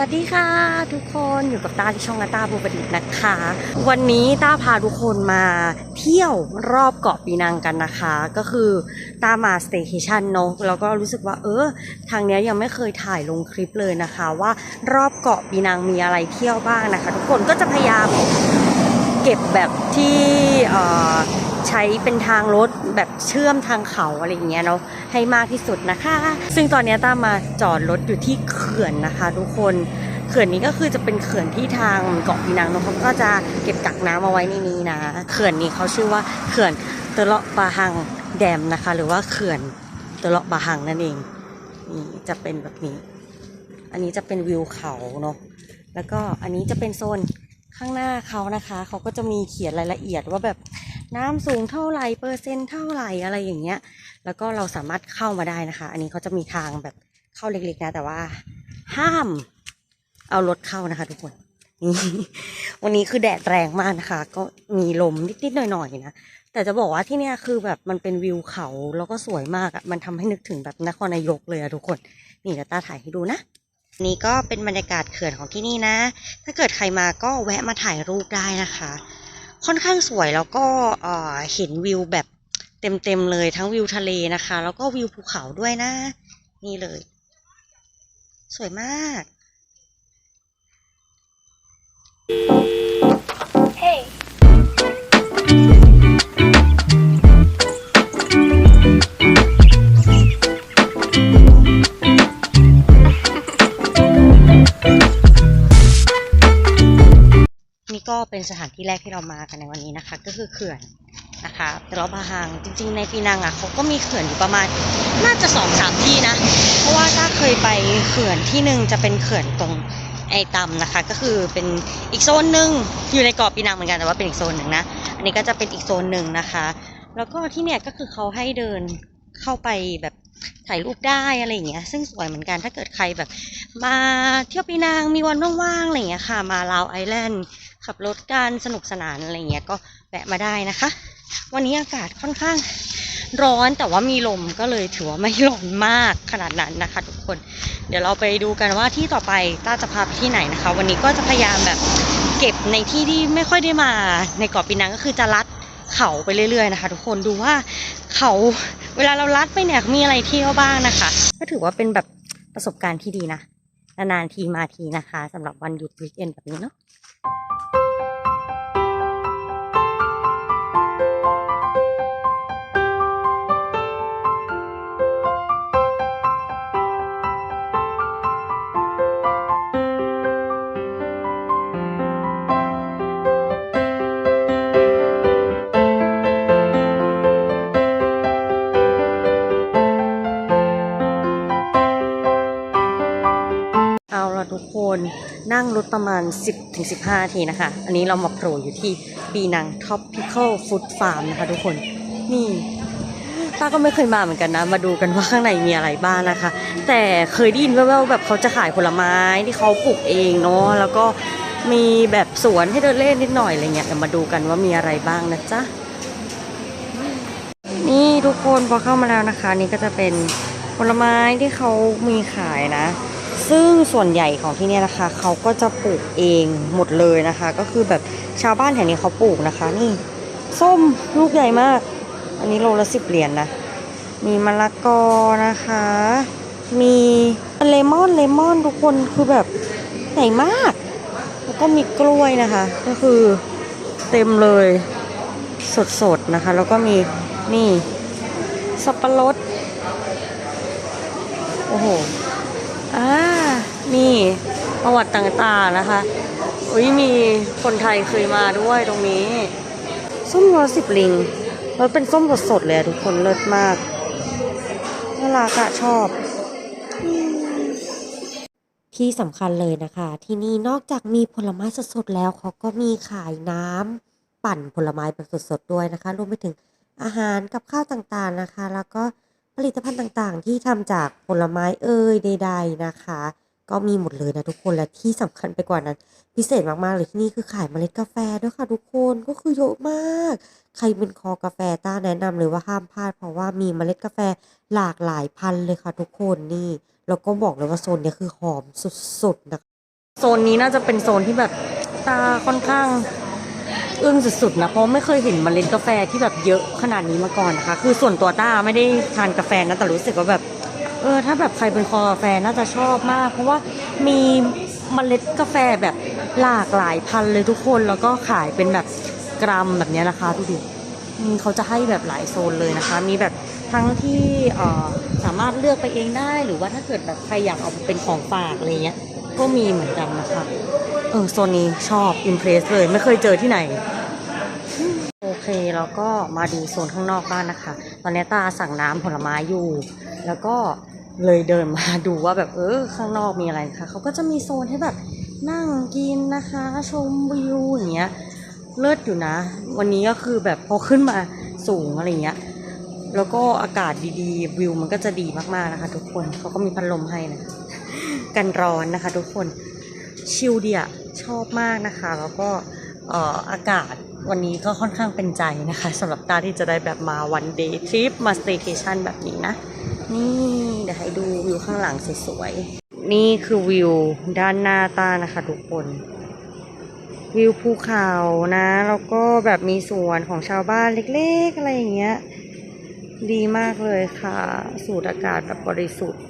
สวัสดีค่ะทุกคนอยู่กับตาที่ช่องอาตาบูประดิษฐ์นะคะ วันนี้ต้าพาทุกคนมาเที่ยวรอบเกาะปีนังกันนะคะ ก็คือต้ามาสเต y c a t ชันเนอะแล้วก็รู้สึกว่าเออทางเนี้ยยังไม่เคยถ่ายลงคลิปเลยนะคะ ว่ารอบเกาะปีนังมีอะไรเที่ยวบ้างนะคะ ทุกคนก็จะพยายามเก็บแบบที่ ใช้เป็นทางรถแบบเชื่อมทางเขาอะไรอย่างเงี้ยเนาะให้มากที่สุดนะคะ ซึ่งตอนนี้ต้ามาจอดรถอยู่ที่เขื่อนนะคะ ทุกคนเขื่อนนี้ก็คือจะเป็นเขื่อนที่ทางเกาะปีนังเนาะเขาก็จะเก็บกักน้ำเอาไว้ในนี้นะเขื่อนนี้เขาชื่อว่าเขื่อนเตเลาะปาหังแดมนะคะ หรือว่าเขื่อนเตเลาะปาหังนั่นเองนี่จะเป็นแบบนี้ อันนี้จะเป็นวิวเขาเนาะแล้วก็อันนี้จะเป็นโซนข้างหน้าเขานะคะ เขาก็จะมีเขียนรายละเอียดว่าแบบ น้ำสูงเท่าไหร่เปอร์เซ็นต์เท่าไหร่อะไรอย่างเงี้ย แล้วก็เราสามารถเข้ามาได้นะคะ อันนี้เขาจะมีทางแบบเข้าเล็กๆนะแต่ว่า ห้าม เอารถเข้านะคะ ทุกคนนี่วันนี้คือแดดแรงมากนะคะ ก็มีลมนิดๆหน่อยๆนะแต่จะบอกว่าที่เนี่ยคือแบบมันเป็นวิวเขาแล้วก็สวยมากอะ่ะมันทำให้นึกถึงแบบนครนายกเลยอะทุกคน นี่เดี๋ยวตาถ่ายให้ดูนะนี่ก็เป็นบรรยากาศเขื่อนของที่นี่นะ ถ้าเกิดใครมาก็แวะมาถ่ายรูปได้นะคะ ค่อนข้างสวยแล้วก็เห็นวิวแบบเต็มๆเลยทั้งวิวทะเลนะคะ แล้วก็วิวภูเขาด้วยนะ นี่เลย สวยมาก Hey. เป็นสถานที่แรกที่เรามากันในวันนี้นะคะ ก็คือเขื่อนนะคะแต่เราบาฮังจริง ๆ ในปีนังอะเขาก็มีเขื่อนอยู่ประมาณน่าจะสองสามที่นะ เพราะว่าถ้าเคยไปเขื่อนที่หนึ่งจะเป็นเขื่อนตรงไอตำนะคะ ก็คือเป็นอีกโซนหนึ่งอยู่ในเกาะปีนังเหมือนกันแต่ว่าเป็นอีกโซนหนึ่งนะอันนี้ก็จะเป็นอีกโซนหนึ่งนะคะ แล้วก็ที่เนี่ยก็คือเขาให้เดินเข้าไปแบบถ่ายรูปได้อะไรอย่างเงี้ย ซึ่งสวยเหมือนกันถ้าเกิดใครแบบ มาเที่ยวปีนังมีวันว่างๆอะไรอย่างเงี้ยค่ะ มาลาวไอแลนด์ ขับรถกันสนุกสนานอะไรเงี้ยก็แวะมาได้นะคะ วันนี้อากาศค่อนข้างร้อนแต่ว่ามีลมก็เลยถือว่าไม่ร้อนมากขนาดนั้นนะคะ ทุกคน เดี๋ยวเราไปดูกันว่าที่ต่อไปต้าจะพาไปที่ไหนนะคะ วันนี้ก็จะพยายามแบบเก็บในที่ที่ไม่ค่อยได้มาในเกาะปีนังก็คือจะลัดเขาไปเรื่อยๆนะคะ ทุกคนดูว่าเขาเวลาเราลัดไปเนี่ยมีอะไรเที่ยวบ้างนะคะ ก็ถือว่าเป็นแบบประสบการณ์ที่ดีนะนานๆทีมาทีนะคะสำหรับวันหยุดวีคเอนแบบนี้เนาะ เอาละทุกคนนั่งรถประมาณ 10-15นาทีนะคะ อันนี้เรามาโผล่อยู่ที่ปีนัง Tropical Food Farm นะคะทุกคน นี่ป้าก็ไม่เคยมาเหมือนกันนะ มาดูกันว่าข้างในมีอะไรบ้างนะคะ แต่เคยได้ยินแว่วๆแบบเขาจะขายผลไม้ที่เขาปลูกเองเนาะ แล้วก็มีแบบสวนให้เดินเล่นนิดหน่อยอะไรเงี้ยเดี๋ยวมาดูกันว่ามีอะไรบ้างนะจ๊ะ นี่ทุกคนพอเข้ามาแล้วนะคะ นี่ก็จะเป็นผลไม้ที่เขามีขายนะ ซึ่งส่วนใหญ่ของที่นี่นะคะ เขาก็จะปลูกเองหมดเลยนะคะ ก็คือแบบชาวบ้านแถวนี้เขาปลูกนะคะ นี่ ส้มลูกใหญ่มาก อันนี้โลละสิบเหรียญนนะมีมะละกอนะคะ มีเลมอนเลมอนทุกคนคือแบบใหญ่มาก แล้วก็มีกล้วยนะคะ ก็คือเต็มเลยสดๆนะคะ แล้วก็มีนี่สับปะรดโอ้โหอ่า ประวัติต่างๆนะคะอุ้ยมีคนไทยเคยมาด้วยตรงนี้ ส้มรสสิบลิงแล้วเป็นส้มสดๆเลยทุกคนเลิศมากน่ารักอะชอบ ที่สำคัญเลยนะคะ ที่นี่นอกจากมีผลไม้สดๆแล้วเขาก็มีขายน้ำปั่นผลไม้แบบสดๆด้วยนะคะรวมไปถึงอาหารกับข้าวต่างๆนะคะ แล้วก็ผลิตภัณฑ์ต่างๆ ที่ทำจากผลไม้เอ่ยใด ๆนะคะ ก็มีหมดเลยนะทุกคนและที่สำคัญไปกว่านั้น พิเศษมากๆเลยที่นี่คือขายเมล็ดกาแฟด้วยค่ะทุกคนก็คือเยอะมาก ใครเป็นคอกาแฟต้าแนะนำเลยว่าห้ามพลาด เพราะว่ามีเมล็ดกาแฟหลากหลายพันเลยค่ะทุกคนนี่แล้วก็บอกเลยว่าโซนเนี้ยคือหอมสุดๆนะคะโซนนี้น่าจะเป็นโซนที่แบบตาค่อนข้างอึ้งสุดๆนะเพราะไม่เคยเห็นเมล็ดกาแฟที่แบบเยอะขนาดนี้มาก่อนนะคะ คือส่วนตัวต้าไม่ได้ทานกาแฟนะแต่รู้สึกว่าแบบ เออถ้าแบบใครเป็นคอกาแฟน่าจะชอบมาก เพราะว่ามีเมล็ดกาแฟแบบหลากหลายพันเลยทุกคนแล้วก็ขายเป็นแบบกรัมแบบเนี้ยนะคะดูดิเขาจะให้แบบหลายโซนเลยนะคะ มีแบบทั้งที่สามารถเลือกไปเองได้หรือว่าถ้าเกิดแบบใครอยากเอาไปเป็นของฝากอะไรเงี้ยก็มีเหมือนกันนะคะ เออโซนนี้ชอบอิมเพรสเลยไม่เคยเจอที่ไหน แล้วก็มาดูโซนข้างนอกบ้านนะคะ ตอนนี้ตาสั่งน้ำผลไม้อยู่ แล้วก็เลยเดินมาดูว่าแบบเออข้างนอกมีอะไรคะเขาก็จะมีโซนให้แบบนั่งกินนะคะ ชมวิวอย่างเงี้ยเลิศอยู่นะ วันนี้ก็คือแบบพอขึ้นมาสูงอะไรเงี้ยแล้วก็อากาศดีๆ วิวมันก็จะดีมากๆนะคะ ทุกคนเขาก็มีพัดลมให้นะกันร้อนนะคะ ทุกคนชิลเดียชอบมากนะคะ แล้วก็อากาศ วันนี้ก็ค่อนข้างเป็นใจนะคะสำหรับตาที่จะได้แบบมาวันเดย์ทริปมาสเต y c a t i o n แบบนี้นะ นี่เดี๋ยวให้ดูวิวข้างหลังสวยๆ นี่คือวิวด้านหน้าตานะคะทุกคน วิวภูเขานะ แล้วก็แบบมีสวนของชาวบ้านเล็กๆ อะไรอย่างเงี้ย ดีมากเลยค่ะ สูดอากาศแบบบริสุทธิ์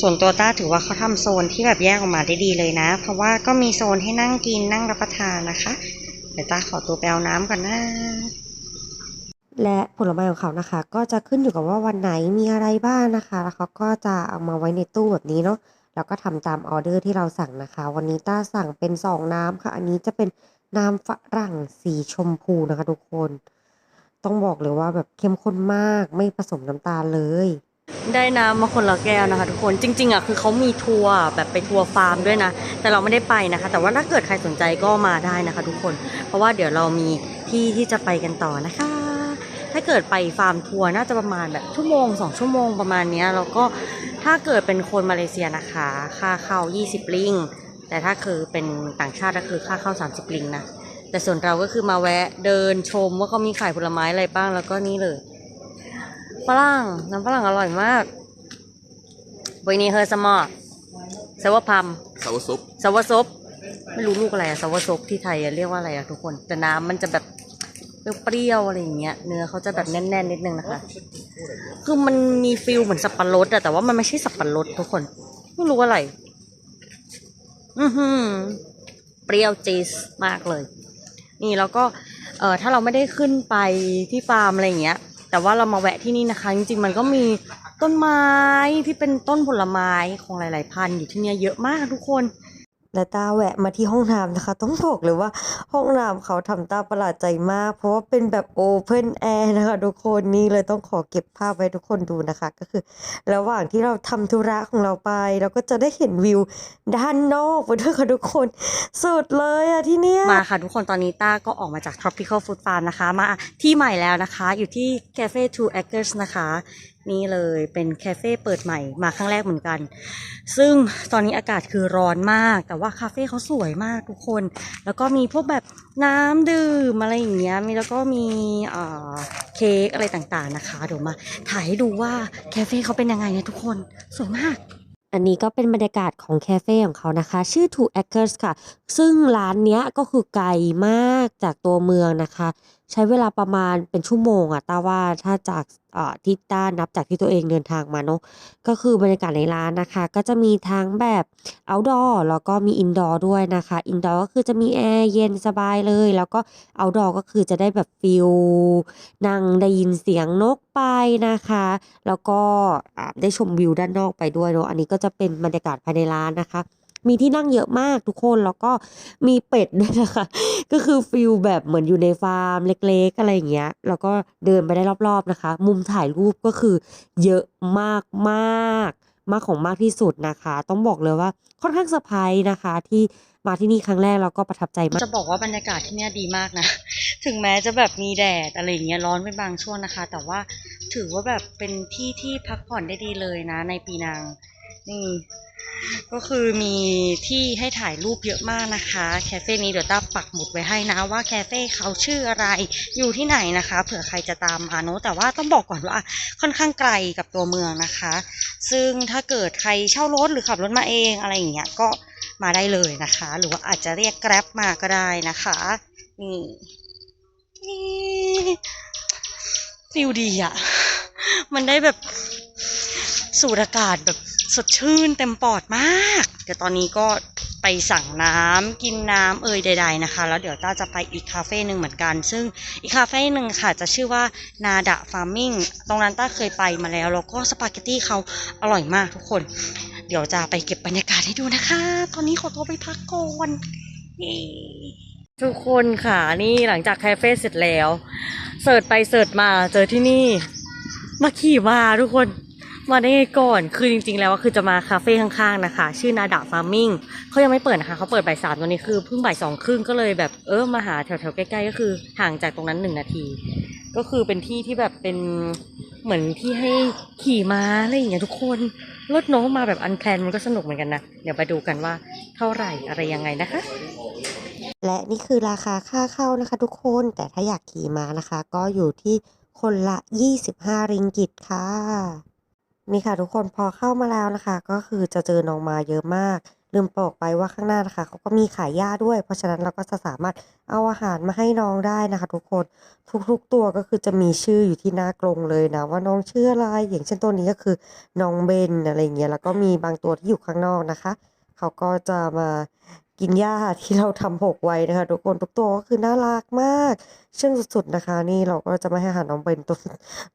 ส่วนตัวต้าถือว่าเขาทำโซนที่แบบแยกออกมาได้ดีเลยนะ เพราะว่าก็มีโซนให้นั่งกินนั่งรับประทานนะคะเดี๋ยวต้าขอตัวไปเอาน้ำก่อนนะและผลไม้ของเขานะคะ ก็จะขึ้นอยู่กับว่าวันไหนมีอะไรบ้างนะคะ แล้วเขาก็จะเอามาไว้ในตู้แบบนี้เนาะแล้วก็ทำตามออเดอร์ที่เราสั่งนะคะ วันนี้ต้าสั่งเป็นสองน้ำค่ะ อันนี้จะเป็นน้ำฝรั่งสีชมพูนะคะทุกคน ต้องบอกเลยว่าแบบเข้มข้นมากไม่ผสมน้ำตาลเลย ได้น้ำมาคนละแก้วนะคะทุกคนจริงๆอะคือเขามีทัวร์แบบไปทัวร์ฟาร์มด้วยนะ แต่เราไม่ได้ไปนะคะ แต่ว่าถ้าเกิดใครสนใจก็มาได้นะคะ ทุกคน เพราะว่าเดี๋ยวเรามีที่ที่จะไปกันต่อนะคะ ถ้าเกิดไปฟาร์มทัวร์น่าจะประมาณแบบชั่วโมงสองชั่วโมงประมาณนี้แล้วก็ถ้าเกิดเป็นคนมาเลเซียนะคะ ค่าเข้า 20 ลิงแต่ถ้าคือเป็นต่างชาติก็คือค่าเข้า 30 ลิงนะแต่ส่วนเราก็คือมาแวะเดินชมว่าเขามีขายผลไม้อะไรบ้างแล้วก็นี่เลย ฝรั่งน้ำฝรั่งอร่อยมากวันนี้เฮอร์สมอสวพัมซาวซุปสวซบไม่รู้ลูกอะไรอะสวซบที่ไทยอะเรียกว่าอะไรอะทุกคนแต่น้ำมันจะแบบเปรี้ยวๆอะไรอย่างเงี้ยเนื้อเขาจะแบบแน่นๆนิดนึงนะคะ คือมันมีฟิลเหมือนสับปะรดอะแต่ว่ามันไม่ใช่สับปะรดทุกคนไม่รู้อะไร อือหือเปรี้ยวจี๊ดมากเลย นี่แล้วก็เออถ้าเราไม่ได้ขึ้นไปที่ฟาร์มอะไรอย่างเงี้ย แต่ว่าเรามาแวะที่นี่นะคะ จริงๆ มันก็มีต้นไม้ที่เป็นต้นผลไม้ของหลาย ๆ พันธุ์อยู่ที่นี่เยอะมากทุกคน และตาแวะมาที่ห้องน้ำนะคะ ต้องบอกเลยว่าห้องน้ำเขาทำตาประหลาดใจมาก เพราะว่าเป็นแบบโอเพนแอร์นะคะ ทุกคนนี่เลยต้องขอเก็บภาพไว้ทุกคนดูนะคะ ก็คือ ระหว่างที่เราทำธุระของเราไป เราก็จะได้เห็นวิวด้านนอกไปด้วยค่ะทุกคนสุดเลยอะที่เนี้ยมาค่ะทุกคนตอนนี้ต้าก็ออกมาจาก tropical food farm นะคะ มาที่ใหม่แล้วนะคะ อยู่ที่ cafe two acres นะคะ นี่เลยเป็นคาเฟ่เปิดใหม่มาครั้งแรกเหมือนกัน ซึ่งตอนนี้อากาศคือร้อนมาก แต่ว่าคาเฟ่เขาสวยมากทุกคน แล้วก็มีพวกแบบน้ำดื่มอะไรอย่างเงี้ยมีแล้วก็มีเอ่อเค้กอะไรต่างๆนะคะเดี๋ยวมาถ่ายให้ดูว่าคาเฟ่เขาเป็นยังไงเนี่ยทุกคนสวยมากอันนี้ก็เป็นบรรยากาศของคาเฟ่ของเขานะคะ ชื่อ Two Acres ค่ะ ซึ่งร้านเนี้ยก็คือไกลมากจากตัวเมืองนะคะ ใช้เวลาประมาณเป็นชั่วโมงอะตาว่าถ้าจากที่ต้านับจากที่ตัวเองเดินทางมาเนาะก็คือบรรยากาศในร้านนะคะ ก็จะมีทั้งแบบ outdoor แล้วก็มี indoor ด้วยนะคะ indoor ก็คือจะมีแอร์เย็นสบายเลย แล้วก็ outdoor ก็คือจะได้แบบฟิลนั่งได้ยินเสียงนกไปนะคะ แล้วก็ได้ชมวิวด้านนอกไปด้วยเนาะอันนี้ก็จะเป็นบรรยากาศภายในร้านนะคะ มีที่นั่งเยอะมากทุกคนแล้วก็มีเป็ดด้วยนะคะ ก็คือฟิลแบบเหมือนอยู่ในฟาร์มเล็กๆอะไรอย่างเงี้ยแล้วก็เดินไปได้รอบๆนะคะ มุมถ่ายรูปก็คือเยอะมากมากๆมากของมากที่สุดนะคะ ต้องบอกเลยว่าค่อนข้างเซอร์ไพรส์นะคะ ที่มาที่นี่ครั้งแรกแล้วก็ประทับใจมากจะบอกว่าบรรยากาศที่เนี่ยดีมากนะ ถึงแม้จะแบบมีแดดอะไรอย่างเงี้ยร้อนเป็นบางช่วงนะคะ แต่ว่าถือว่าแบบเป็นที่ที่พักผ่อนได้ดีเลยนะ ในปีนัง นี่ก็คือมีที่ให้ถ่ายรูปเยอะมากนะคะ แคเฟ่นี้เดี๋ยวต้าปักหมุดไว้ให้นะว่าแคเฟ่เขาชื่ออะไรอยู่ที่ไหนนะคะ เผื่อใครจะตามมาเนแต่ว่าต้องบอกก่อนว่าค่อนข้างไกลกับตัวเมืองนะคะ ซึ่งถ้าเกิดใครเช่ารถหรือขับรถมาเองอะไรอย่างเงี้ยก็มาได้เลยนะคะ หรือว่าอาจจะเรียกแกร็บมาก็ได้นะคะนี่นี่ฟิลดีอะมันได้แบบสูดอากาศแบบ สดชื่นเต็มปอดมาก เดี๋ยวตอนนี้ก็ไปสั่งน้ำกินน้ำเอ่ยใด ๆนะคะ แล้วเดี๋ยวต้าจะไปอีกคาเฟ่หนึ่งเหมือนกัน ซึ่งอีกคาเฟ่หนึ่งค่ะจะชื่อว่านาดะฟาร์มิงตรงนั้นต้าเคยไปมาแล้ว แล้วก็สปาเกตตี้เขาอร่อยมากทุกคน เดี๋ยวจะไปเก็บบรรยากาศให้ดูนะคะ ตอนนี้ขอตัวไปพักก่อนทุกคนค่ะนี่หลังจากคาเฟ่เสร็จแล้ว เสิร์ชไปเสิร์ชมาเจอที่นี่มาขี่มาทุกคน มาได้ไงก่อน คือจริง ๆ แล้วคือจะมาคาเฟ่ข้างๆนะคะ ชื่อนาดาฟาร์มิงเขายังไม่เปิดนะคะเขาเปิดบ่ายสามตอนนี้คือเพิ่งบ่ายสองครึ่งก็เลยแบบเออมาหาแถวๆใกล้ๆก็คือห่างจากตรงนั้นหนึ่งนาที ก็คือเป็นที่ที่แบบเป็นเหมือนที่ให้ขี่ม้าอะไรอย่างเงี้ยทุกคนรถน้องมาแบบอันแพลนมันก็สนุกเหมือนกันนะ เดี๋ยวไปดูกันว่าเท่าไหร่อะไรยังไงนะคะ และนี่คือราคาค่าเข้านะคะ ทุกคนแต่ถ้าอยากขี่ม้านะคะ ก็อยู่ที่คนละ 25 ริงกิตค่ะ นี่ค่ะทุกคนพอเข้ามาแล้วนะคะ ก็คือจะเจอน้องมาเยอะมาก ลืมบอกไปว่าข้างหน้านะคะเขาก็มีขายหญ้าด้วย เพราะฉะนั้นเราก็จะสามารถเอาอาหารมาให้น้องได้นะคะ ทุกคนทุกๆตัวก็คือจะมีชื่ออยู่ที่หน้ากรงเลยนะ ว่าน้องชื่ออะไรอย่างเช่นตัวนี้ก็คือน้องเบนอะไรเงี้ยแล้วก็มีบางตัวที่อยู่ข้างนอกนะคะเขาก็จะมา กินหญ้าที่เราทำหกไว้นะคะ ทุกคนทุกตัวก็คือน่ารักมาก เชื่องสุดๆนะคะ นี่เราก็จะไม่ให้อาหารน้องเป็นต้น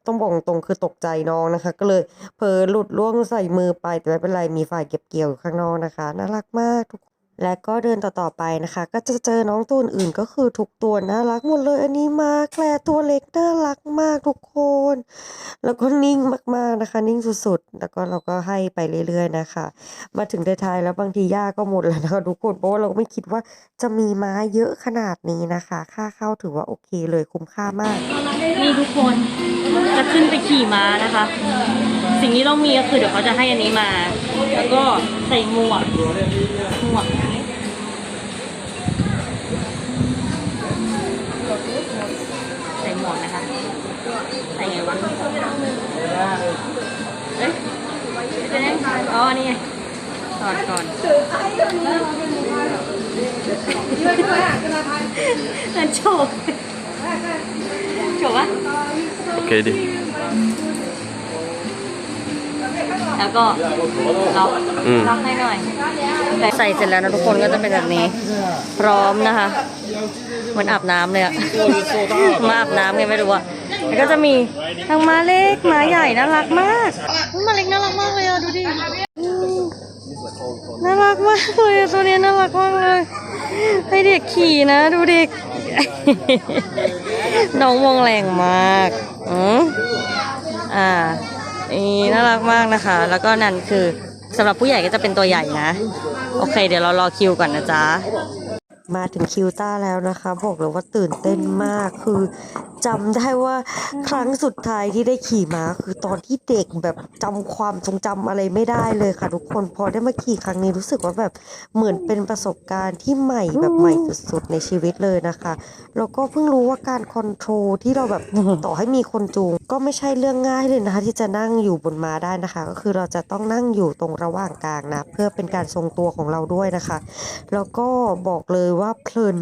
ต้องบอกตรงคือตกใจน้องนะคะ ก็เลยเผลอหลุดล่วงใส่มือไปแต่ไม่เป็นไรมีฝ่ายเก็บเกี่ยวอยู่ข้างนอกนะคะ น่ารักมากทุก และก็เดินต่อๆไปนะคะ ก็จะเจอน้องตัวอื่นก็คือทุกตัวน่ารักหมดเลยอันนี้มาแคลตัวเล็กน่ารักมากทุกคน แล้วก็นิ่งมากๆนะคะ นิ่งสุดๆ แล้วก็เราก็ให้ไปเรื่อยๆนะคะ มาถึงท้ายๆแล้วบางทีย่าก็หมดแล้วนะคะทุกคนเพราะว่าเราไม่คิดว่าจะมีม้าเยอะขนาดนี้นะคะ ค่าเข้าถือว่าโอเคเลยคุ้มค่ามากนี่ทุกคนจะขึ้นไปขี่ม้านะคะ สิ่งที่ต้องมีก็คือเดี๋ยวเขาจะให้อันนี้มา แล้วก็ใส่หมวกหมวก เอ้ยเอ๊ะอ๋อ นี่ไงถอดก่อนนั่นโชว์โชว์วะ Oké, die. แล้วก็ล็อกล็อกให้หน่อย ใส่เสร็จแล้วนะทุกคนก็จะเป็นแบบนี้ พร้อมนะคะ เหมือนอาบน้ำเลยอะมาอาบน้ำไงไม่รู้อะ แล้วก็จะมีทั้งม้าเล็กม้าใหญ่น่ารักมากอุ๊ยม้าเล็กน่ารักมากเลยอะดูดิอืมน่ารักมากเลยอะตัวเนี้ยน่ารักมากเลยให้เด็กขี่นะดูเด็ก น้องวงแรงมากอืมอ่านี่น่ารักมากนะคะ แล้วก็นั่นคือสำหรับผู้ใหญ่ก็จะเป็นตัวใหญ่นะ โอเค เดี๋ยวเรารอคิวก่อนนะจ๊ะ มาถึงคิวต้าแล้วนะคะบอกเลยว่าตื่นเต้นมากคือจำได้ว่าครั้งสุดท้ายที่ได้ขี่ม้าคือตอนที่เด็กแบบจำความทรงจำอะไรไม่ได้เลยค่ะทุกคนพอได้มาขี่ครั้งนี้รู้สึกว่าแบบเหมือนเป็นประสบการณ์ที่ใหม่แบบใหม่สุดๆในชีวิตเลยนะคะแล้วก็เพิ่งรู้ว่าการคอนโทรลที่เราแบบต่อให้มีคนจูง ก็ไม่ใช่เรื่องง่ายเลยนะคะที่จะนั่งอยู่บนม้าได้นะคะ ก็คือเราจะต้องนั่งอยู่ตรงระหว่างกลางนะเพื่อเป็นการทรงตัวของเราด้วยนะคะ แล้วก็บอกเลยว่าเพลิน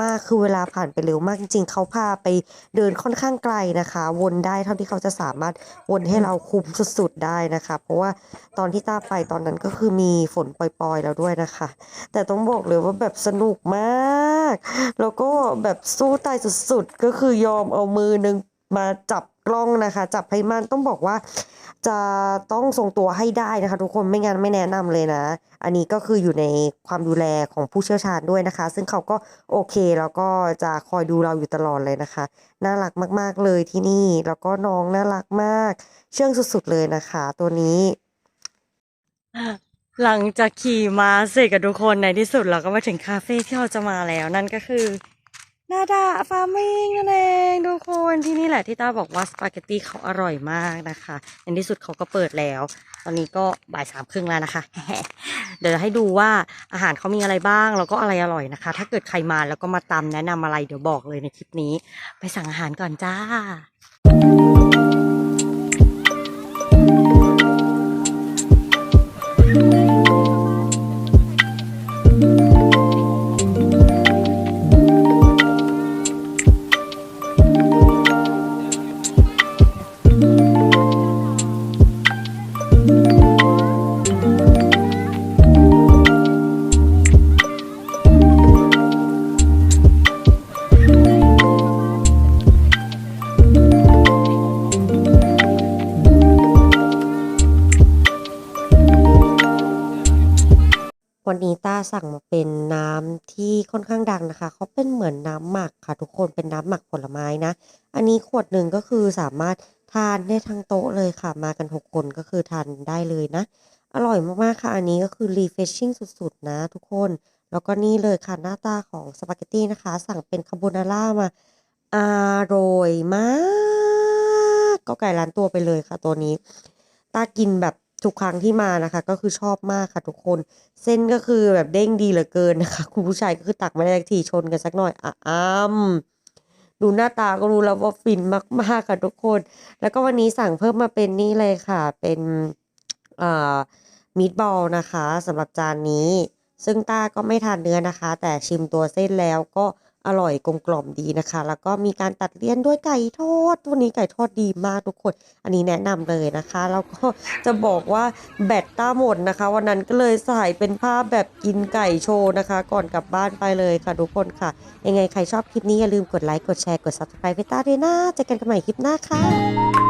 มาก ๆ คือเวลาผ่านไปเร็วมากจริง ๆ เขาพาไปเดินค่อนข้างไกลนะคะ วนได้เท่าที่เขาจะสามารถวนให้เราคุ้มสุด ๆ ได้นะคะ เพราะว่าตอนที่ต้าไปตอนนั้นก็คือมีฝนปล่อยๆแล้วด้วยนะคะ แต่ต้องบอกเลยว่าแบบสนุกมาก แล้วก็แบบสู้ตายสุด ๆ ก็คือยอมเอามือนึงมาจับ กล้องนะคะ จับให้มันต้องบอกว่าจะต้องทรงตัวให้ได้นะคะ ทุกคนไม่งั้นไม่แนะนำเลยนะ อันนี้ก็คืออยู่ในความดูแลของผู้เชี่ยวชาญด้วยนะคะ ซึ่งเขาก็โอเคแล้วก็จะคอยดูเราอยู่ตลอดเลยนะคะ น่ารักมากๆเลยที่นี่แล้วก็น้องน่ารักมาก เชื่องสุดๆเลยนะคะ ตัวนี้หลังจากขี่มาเสร็จกับทุกคนในที่สุดเราก็มาถึงคาเฟ่ที่เราจะมาแล้วนั่นก็คือ นาดาฟาร์มิงนั่นเองทุกคนที่นี่แหละที่ต้าบอกว่าสปาเกตตี้เขาอร่อยมากนะคะในที่สุดเขาก็เปิดแล้ว ตอนนี้ก็บ่ายสามครึ่งแล้วนะคะ เดี๋ยวให้ดูว่าอาหารเขามีอะไรบ้างแล้วก็อะไรอร่อยนะคะ ถ้าเกิดใครมาแล้วก็มาตามแนะนำอะไรเดี๋ยวบอกเลยในคลิปนี้ ไปสั่งอาหารก่อนจ้า นี้ต้าสั่งมาเป็นน้ำที่ค่อนข้างดังนะคะ เขาเป็นเหมือนน้ำหมักค่ะ ทุกคนเป็นน้ำหมักผลไม้นะ อันนี้ขวดหนึ่งก็คือสามารถทานได้ทั้งโต๊ะเลยค่ะ มากัน 6 คนก็คือทานได้เลยนะ อร่อยมากๆค่ะ อันนี้ก็คือ refreshing สุดๆ นะทุกคน แล้วก็นี่เลยค่ะหน้าตาของสปาเกตตี้นะคะ สั่งเป็นคาโบนาร่ามาอร่อยมาก ก็ไก่ร้านตัวไปเลยค่ะตัวนี้ ตากินแบบ ทุกครั้งที่มานะคะ ก็คือชอบมากค่ะทุกคน เส้นก็คือแบบเด้งดีเหลือเกินนะคะ คุณผู้ชายก็คือตักไม่ได้ทีชนกันสักหน่อยอะอ้ำดูหน้าตาก็รู้แล้วว่าฟินมากๆค่ะทุกคน แล้วก็วันนี้สั่งเพิ่มมาเป็นนี่เลยค่ะ เป็นเอ่อมีดบอลนะคะสำหรับจานนี้ ซึ่งต้าก็ไม่ทานเนื้อนะคะ แต่ชิมตัวเส้นแล้วก็ อร่อยกลมกล่อมดีนะคะ แล้วก็มีการตัดเลี่ยนด้วยไก่ทอดตัวนี้ไก่ทอดดีมากทุกคน อันนี้แนะนำเลยนะคะ แล้วก็จะบอกว่าแบตต้าหมดนะคะ วันนั้นก็เลยใส่เป็นภาพแบบกินไก่โชว์นะคะ ก่อนกลับบ้านไปเลยค่ะทุกคนค่ะ ยังไงใครชอบคลิปนี้อย่าลืมกดไลค์กดแชร์กด subscribe ให้ต้าด้วยนะเจอกันกันใหม่คลิปหน้าค่ะ